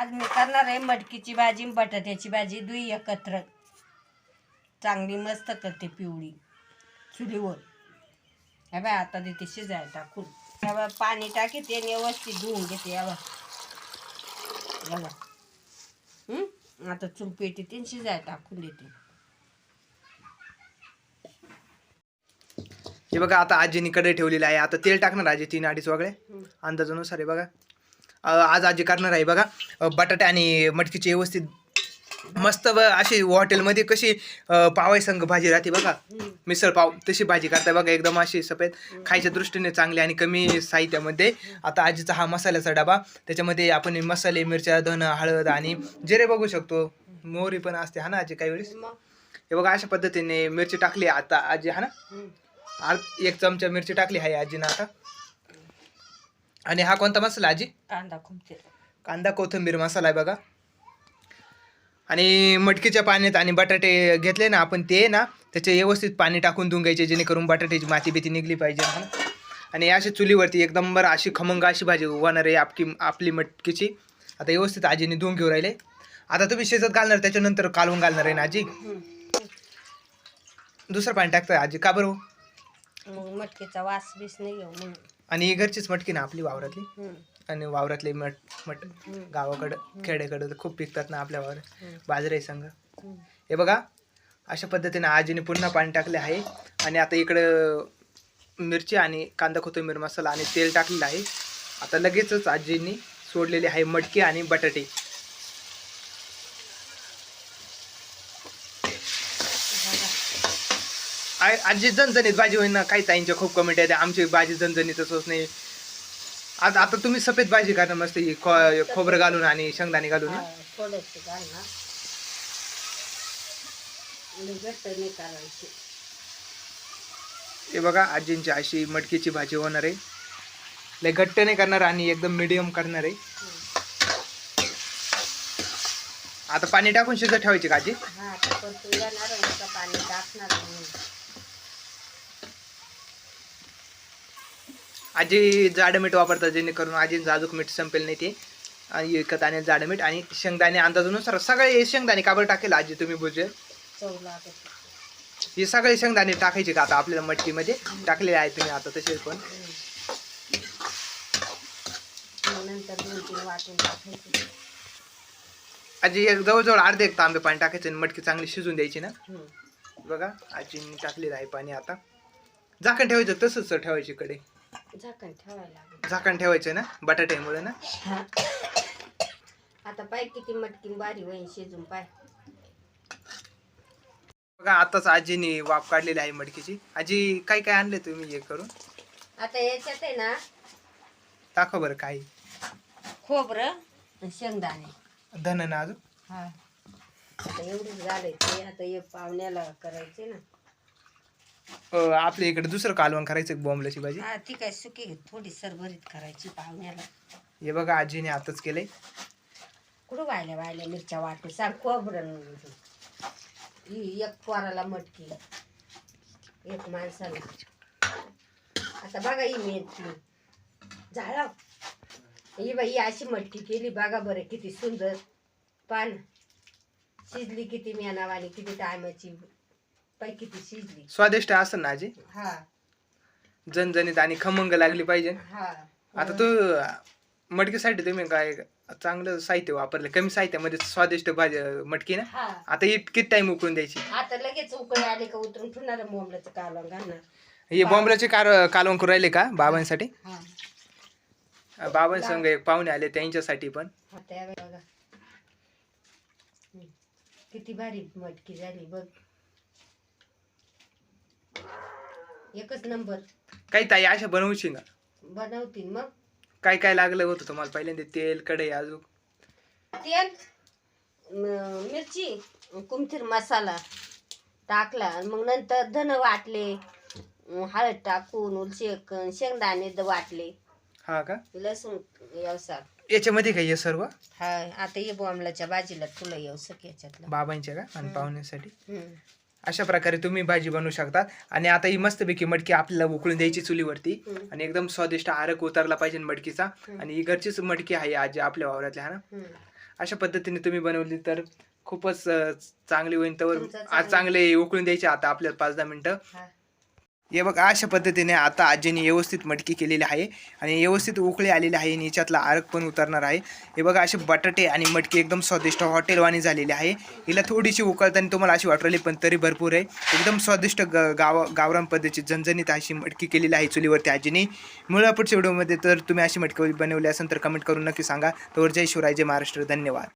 आज मी करणार आहे मटकीची भाजी बटाट्याची भाजी दुई एकत्र. चांगली मस्त करते पिवळी चुलीवर. हे बाय आता देते शिजायला टाकून. हे पाणी टाकीते आणि व्यवस्थित धुवून घेते. या. हं? आता चूल पेटी ते शिजायला टाकून देते. हे बघा आता आजीनी कडे ठेवलेलं आहे. आता तेल टाकणार आजी तीन अडीच वगैरे. अंदाजानुसार आहे बघा. आज आजी करणार आहे बघा. बटाटे आणि मटकीची व्यवस्थित मस्त व अशी हॉटेलमध्ये कशी पावाय संघ भाजी राहते बघा. मिसळ पाव तशी भाजी करताय बघा. एकदम अशी सफेद खायच्या दृष्टीने चांगली आणि कमी साहित्यामध्ये. आता आजीचा हा मसाल्याचा डबा. त्याच्यामध्ये आपण मसाले मिरच्या धन हळद आणि जिरे बघू शकतो. मोहरी पण असते हा ना आजी काही वेळेस? हे बघा अशा पद्धतीने मिरची टाकली आता आजी हा ना? एक चमचा मिरची टाकली आहे आजीनं आता. आणि हा कोणता मसाला आजी? कांदा खुमते कांदा कोथिंबीर मसाला आहे बघा. आणि मटकीच्या पाण्यात आणि बटाटे घेतले ना आपण ते ना त्याचे व्यवस्थित पाणी टाकून धुंगायचे जेणेकरून बटाट्याची माती बिती निघली पाहिजे? आणि अशी चुलीवरती एकदम बरं अशी खमंग अशी भाजी होणार आहे आपली आपली मटकीची. आता व्यवस्थित आजीने धुवून घेऊन राहिले. आता तुम्ही शिजत घालणार त्याच्यानंतर कालवून घालणार आहे ना आजी. दुसरं पाणी टाकतोय आजी का बरं हो? मग मटकीचा वास बीस नाही घेऊ आणि ही घरचीच मटकी ना आपली वावरातली. आणि वावरातले मट मट. गावाकडं खेड्याकडं तर खूप पिकतात ना आपल्या वावर. बाजरे संघ हं. हे बघा अशा पद्धतीने आजीने पुन्हा पाणी टाकले आहे आणि आता इकडं मिरची आणि कांदा कोथिंबीर मसाला आणि तेल टाकलेलं आहे आता लगेचच आजींनी सोडलेली आहे मटकी आणि बटाटे आ- आजी झणझणीत भाजी होईल ना काही ताईंच्या खूप कमेंट आहेत आमची भाजी झणझणीतच होत नाही. आता आता तुम्ही सफेद भाजी करता मस्त ही खो- खोबरं घालून आणि शेंगदाणे घालून ना हा, थोडंसं घाल ना. लई घट्ट नाही करायची. हे बघा आजींची अशी मटकीची भाजी होणार आहे. लय घट्ट नाही करणार आणि एकदम मिडियम करणार आहे. आता पाणी टाकून शिजत ठेवायची का आजी? हा आता परतून येणार आणि आता पाणी टाकणार म्हणून आजी जाडं मीठ वापरतात जेणेकरून आजींचं अजून मीठ संपेल नाही ते. आणि विकत आणि जाडं मीठ आणि शेंगदाणे अंदाजानुसार सगळे शेंगदाणे काबर टाकेल आजी तुम्ही बुजे हे सगळे शेंगदाणे टाकायचे का आता आपल्याला मटकीमध्ये? टाकलेले आहे तुम्ही आता तसेच पण. आजी एक जवळजवळ अर्धे एक तांबे पाणी टाकायचं आणि मटकी चांगली शिजून द्यायची ना. बघा आजींनी टाकलेलं आहे पाणी आता. झाकण ठेवायचं तसंच ठेवायची कडे झाकण ठेवायला लागेल. झाकण ठेवायचं ना? बटाट्यामुळे ना? हा. आता पाय किती मटकीन बारी होईन शिजून पाय. बघा आताच आजीने वाफ काढलेली आहे मडकीची आजी काय काय आणले तुम्ही हे करून? आता याच्यात आहे ना दाखव बरं काय खोबरं आणि शेंगदाणे. धन ना अजून? हा. आता एवढंच घालायचे आता हे पाहुण्याला करायचे ना. अं, आपल्या इकडे दुसरं कालवण करायचं बॉम्बलाची भाजी? हा ती काय सुकी थोडी सरभरीत करायची पाहुण्याला. हे बघा आजीने आताच केलंय. कुठं वायल्या वायल्या मिरच्या वाटू? सांग खोबरं ही एक पोराला मटकी. एक माणसाला. आता बघा ही मेथी. झाला. ही बाई अशी मटकी केली बघा बरं किती सुंदर. पान. शिजली किती मेनावानी किती टायमाची शिजली. स्वादिष्ट असेल ना आजी? हा. जनजणीत आणि खमंग लागली पाहिजे. हा. आता तू मटकीसाठी तुम्ही काय चांगलं साहित्य वापरलं? कमी साहित्यामध्ये स्वादिष्ट भाजी मटकी ना? हा. आता ही किती टाइम उकळून द्यायची? आता लगेच उकळी आली का उतरून मोमल्याचं कालवण घालणार. हे बॉम्बलाचे कार कालवण करून राहिले का बाबांसाठी? हा. बाबांसंग एक पाहुणे आले त्यांच्यासाठी पण. हा त्या बघा. हम्म. किती भारी मटकी झाली बघ. एकच नंबर. काही ताई अशा बनवशी का बनवतील मग. काय काय लागलं होतं तुम्हाला पहिल्यांदा? तेल कढई अजून? तेल म- मिरची कुमथीर मसाला टाकला. आणि मग नंतर धन वाटले अं, हळद टाकून उलशे शेंगदाणे द वाटले. हा का? लसूण व्यवसाय याच्यामध्ये काय हे सर्व? हा आता ये बॉम्बलाच्या बाजीला तुला व्यवसाय याच्यातलं. बाबांच्या का? आणि पाहुण्यासाठी? हम्म. अशा प्रकारे तुम्ही भाजी बनवू शकतात आणि आता ही मस्तपैकी मटकी आपल्याला उकळून द्यायची चुलीवरती. आणि एकदम स्वादिष्ट आरक उतरला पाहिजे मटकीचा. आणि ही घरचीच मटकी आहे आजी आपल्या वावरातल्या हा ना. अशा पद्धतीने तुम्ही बनवली तर खूपच चांगली होईल तर आज चांगलं. चांगले उकळून द्यायचे आता आपल्याला पाच दहा मिनिटं हे बघ अशा पद्धतीने आता आजीने व्यवस्थित मटकी केलेली आहे आणि व्यवस्थित उकळी आलेली आहे. आणि याच्यातला आरक पण उतरणार आहे. हे बघा असे बटाटे आणि मटकी एकदम स्वादिष्ट हॉटेलवाणी झालेली आहे. हिला थोडीशी उकळताना तुम्हाला अशी वाटवली पण तरी भरपूर आहे. एकदम स्वादिष्ट ग गाव गावरान पद्धतीची झणझणीत अशी मटकी केलेली आहे चुलीवरती आजीने. मुळापुढच्या व्हिडिओमध्ये. तर तुम्ही अशी मटकी बनवली असेल तर कमेंट करून नक्की सांगा. तर जय शिवराय जय महाराष्ट्र. धन्यवाद.